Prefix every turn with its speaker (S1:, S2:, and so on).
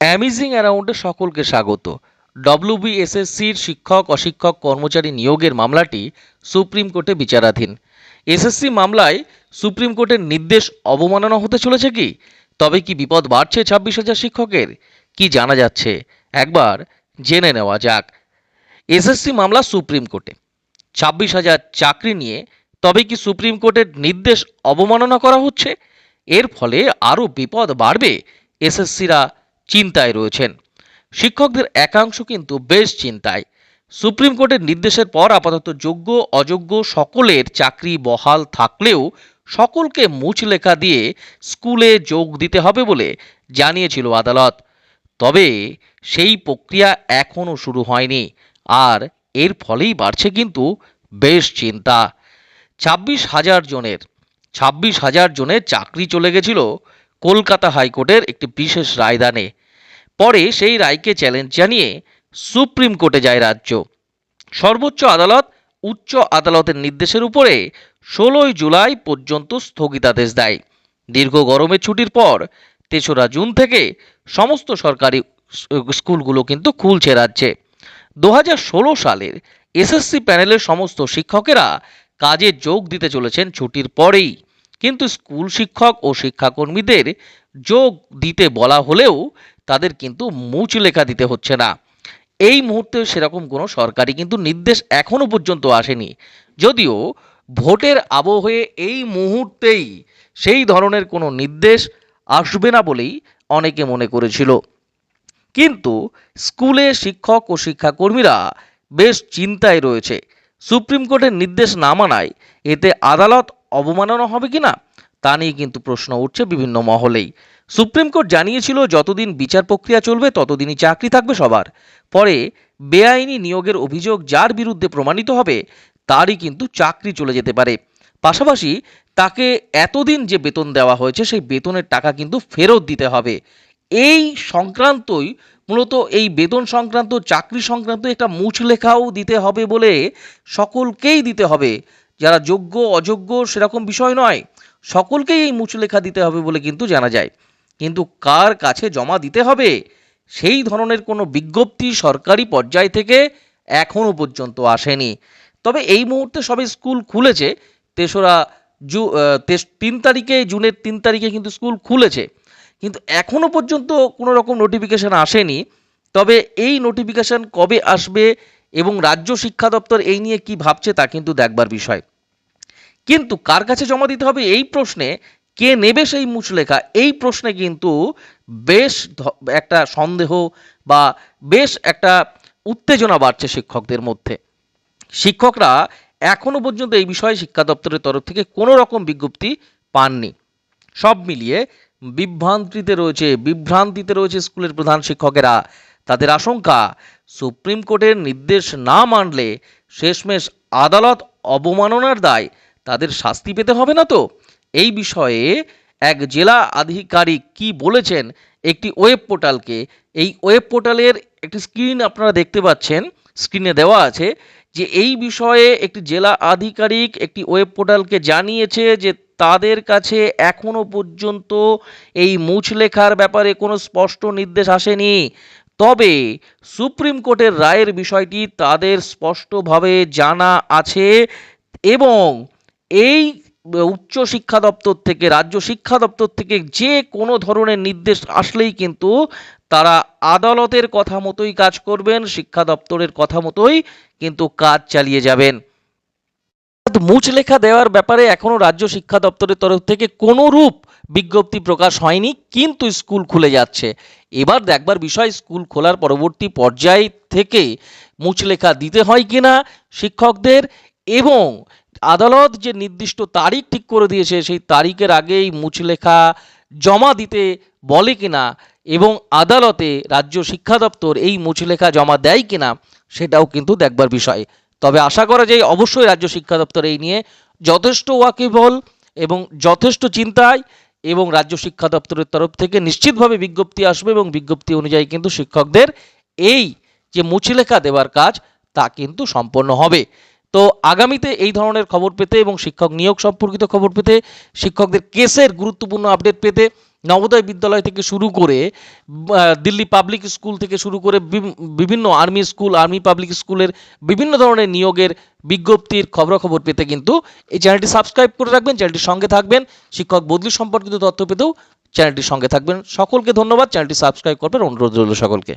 S1: অ্যামিজিং অ্যারাউন্ডে সকলকে স্বাগত। ডব্লিউবিএসএসসির শিক্ষক, অশিক্ষক, কর্মচারী নিয়োগের মামলাটি সুপ্রিম কোর্টে বিচারাধীন। এসএসসি মামলায় সুপ্রিম কোর্টের নির্দেশ অবমাননা হতে চলেছে কি? তবে কি বিপদ বাড়ছে ছাব্বিশ হাজার শিক্ষকের? কি জানা যাচ্ছে? একবার জেনে নেওয়া যাক। এসএসসি মামলা সুপ্রিম কোর্টে। ছাব্বিশ হাজার চাকরি নিয়ে তবে কি সুপ্রিম কোর্টের নির্দেশ অবমাননা করা হচ্ছে? এর ফলে আরও বিপদ বাড়বে এসএসসিরা চিন্তায় রয়েছেন। শিক্ষকদের একাংশ কিন্তু বেশ চিন্তায়। সুপ্রিম কোর্টের নির্দেশের পর আপাতত যোগ্য, অযোগ্য সকলের চাকরি বহাল থাকলেও সকলকে মুচলেখা দিয়ে স্কুলে যোগ দিতে হবে বলে জানিয়েছিল আদালত। তবে সেই প্রক্রিয়া এখনও শুরু হয়নি। আর এর ফলেই বাড়ছে কিন্তু বেশ চিন্তা। ছাব্বিশ হাজার জনের, ছাব্বিশ হাজার জনের চাকরি চলে গেছিল কলকাতা হাইকোর্টের একটি বিশেষ রায়দানে। পরে সেই রায়কে চ্যালেঞ্জ জানিয়ে সুপ্রিম কোর্টে যায় রাজ্য। সর্বোচ্চ আদালত উচ্চ আদালতের নির্দেশের উপরে ষোলোই জুলাই পর্যন্ত স্থগিতাদেশ দেয়। দীর্ঘ গরমের ছুটির পর তেসরা জুন থেকে সমস্ত সরকারি স্কুলগুলো কিন্তু খুলছে রাজ্যে। দু হাজার ষোলো সালের এসএসসি প্যানেলের সমস্ত শিক্ষকেরা কাজে যোগ দিতে চলেছেন ছুটির পরেই। কিন্তু স্কুল শিক্ষক ও শিক্ষাকর্মীদের যোগ দিতে বলা হলেও তাদের কিন্তু মুচ লেখা দিতে হচ্ছে না। এই মুহূর্তে সেরকম কোনো সরকারি কিন্তু নির্দেশ এখনও পর্যন্ত আসেনি। যদিও ভোটের আবহে এই মুহূর্তেই সেই ধরনের কোনো নির্দেশ আসবে না বলেই অনেকে মনে করেছিল। কিন্তু স্কুলে শিক্ষক ও শিক্ষাকর্মীরা বেশ চিন্তায় রয়েছে। সুপ্রিম কোর্টের নির্দেশ না মানায় এতে আদালত অবমাননা হবে কিনা, তা নিয়ে কিন্তু প্রশ্ন উঠছে বিভিন্ন মহলেই। সুপ্রিম কোর্ট জানিয়েছিল, যতদিন বিচার প্রক্রিয়া চলবে, ততদিনই চাকরি থাকবে সবার। পরে বেআইনি নিয়োগের অভিযোগ যার বিরুদ্ধে প্রমাণিত হবে, তারই কিন্তু চাকরি চলে যেতে পারে। পাশাপাশি তাকে এতদিন যে বেতন দেওয়া হয়েছে, সেই বেতনের টাকা কিন্তু ফেরত দিতে হবে। এই সংক্রান্তই মূলত এই বেতন সংক্রান্ত, চাকরি সংক্রান্ত একটা মুচলেখাও দিতে হবে বলে সকলকেই দিতে হবে। যারা যোগ্য, অযোগ্য সেরকম বিষয় নয়। সকলকেই এই মুচলেখা দিতে হবে বলে কিন্তু জানা যায়। কিন্তু কার কাছে জমা দিতে হবে? সেই ধরনের কোনো বিজ্ঞপ্তি সরকারি পর্যায় থেকে এখনও পর্যন্ত আসেনি। তবে এই মুহূর্তে সবে স্কুল খুলেছে। তেসরা জু তিন তারিখে, জুনের তিন তারিখে কিন্তু স্কুল খুলেছে। কিন্তু এখনও পর্যন্ত কোনো রকম নোটিফিকেশন আসেনি। তবে এই নোটিফিকেশন কবে আসবে এবং রাজ্য শিক্ষা দপ্তর এই নিয়ে কি ভাবছে তা কিন্তু দেখবার বিষয়। কিন্তু কার কাছে জমা দিতে হবে এই প্রশ্নে, কে নেবে সেই মুচলেখা, এই প্রশ্নে কিন্তু বেশ একটা সন্দেহ বা বেশ একটা উত্তেজনা বাড়ছে শিক্ষকদের মধ্যে। শিক্ষকরা এখনও পর্যন্ত এই বিষয়ে শিক্ষা দপ্তরের তরফ থেকে কোনো রকম বিজ্ঞপ্তি পাননি। সব মিলিয়ে বিভ্রান্তিতে রয়েছে বিভ্রান্তিতে রয়েছে স্কুলের প্রধান শিক্ষকেরা। তাদের আশঙ্কা, সুপ্রিম কোর্টের নির্দেশ না মানলে শেষমেশ আদালত অবমাননার দায় তাদের শাস্তি পেতে হবে না তো? এই বিষয়ে এক জেলা আধিকারিক কি বলেছেন একটি ওয়েব পোর্টালকে? এই ওয়েব পোর্টালের একটি স্ক্রিন আপনারা দেখতে পাচ্ছেন, স্ক্রিনে দেওয়া আছে যে এই বিষয়ে একটি জেলা আধিকারিক একটি ওয়েব পোর্টালকে জানিয়েছে যে তাদের কাছে এখনও পর্যন্ত এই মুচলেখার ব্যাপারে কোনো স্পষ্ট নির্দেশ আসেনি। তবে সুপ্রিম কোর্টের রায়ের বিষয়টি তাদের স্পষ্টভাবে জানা আছে এবং এই উচ্চ শিক্ষা দপ্তর থেকে, রাজ্য শিক্ষা দপ্তর থেকে যে কোনো ধরনের নির্দেশ আসলেই কিন্তু তারা আদালতের কথা মতোই কাজ করবেন, শিক্ষা দপ্তরের কথা মতোই কিন্তু কাজ চালিয়ে যাবেন। মুচলেখা দেওয়ার ব্যাপারে এখনও রাজ্য শিক্ষা দপ্তরের তরফ থেকে কোনো রূপ বিজ্ঞপ্তি প্রকাশ হয়নি, কিন্তু স্কুল খুলে যাচ্ছে। এবার দেখবার বিষয়, স্কুল খোলার পরবর্তী পর্যায় থেকে মুচলেখা দিতে হয় কিনা শিক্ষকদের এবং আদালত যে নির্দিষ্ট তারিখ ঠিক করে দিয়েছে, সেই তারিখের আগেই মুচলেখা জমা দিতে বলে কিনা এবং আদালতে রাজ্য শিক্ষা দপ্তর এই মুচলেখা জমা দেয় কিনা, সেটাও কিন্তু দেখবার বিষয়। তবে আশা করা যায় অবশ্যই রাজ্য শিক্ষা দপ্তর এই নিয়ে যথেষ্ট ওয়াকিবহল এবং যথেষ্ট চিন্তায় এবং রাজ্য শিক্ষা দপ্তরের তরফ থেকে নিশ্চিতভাবে বিজ্ঞপ্তি আসবে এবং বিজ্ঞপ্তি অনুযায়ী কিন্তু শিক্ষকদের এই যে মুচলেখা দেওয়ার কাজ, তা কিন্তু সম্পন্ন হবে। তো আগামীতে এই ধরনের খবর পেতে এবং শিক্ষক নিয়োগ সম্পর্কিত খবর পেতে, শিক্ষকদের কেসের গুরুত্বপূর্ণ আপডেট পেতে নবোদয় বিদ্যালয় থেকে শুরু করে দিল্লি পাবলিক স্কুল থেকে শুরু করে বিভিন্ন আর্মি স্কুল আর্মি পাবলিক স্কুলের বিভিন্ন ধরনের নিয়োগের বিজ্ঞপ্তির খবরাখবর পেতে কিন্তু এই চ্যানেলটি সাবস্ক্রাইব করে রাখবেন চ্যানেলটির সঙ্গে থাকবেন। শিক্ষক বদলি সম্পর্কিত তথ্য পেতেও চ্যানেলটির সঙ্গে থাকবেন। সকলকে ধন্যবাদ চ্যানেলটি সাবস্ক্রাইব করবেন। অনুরোধ রইল সকলকে।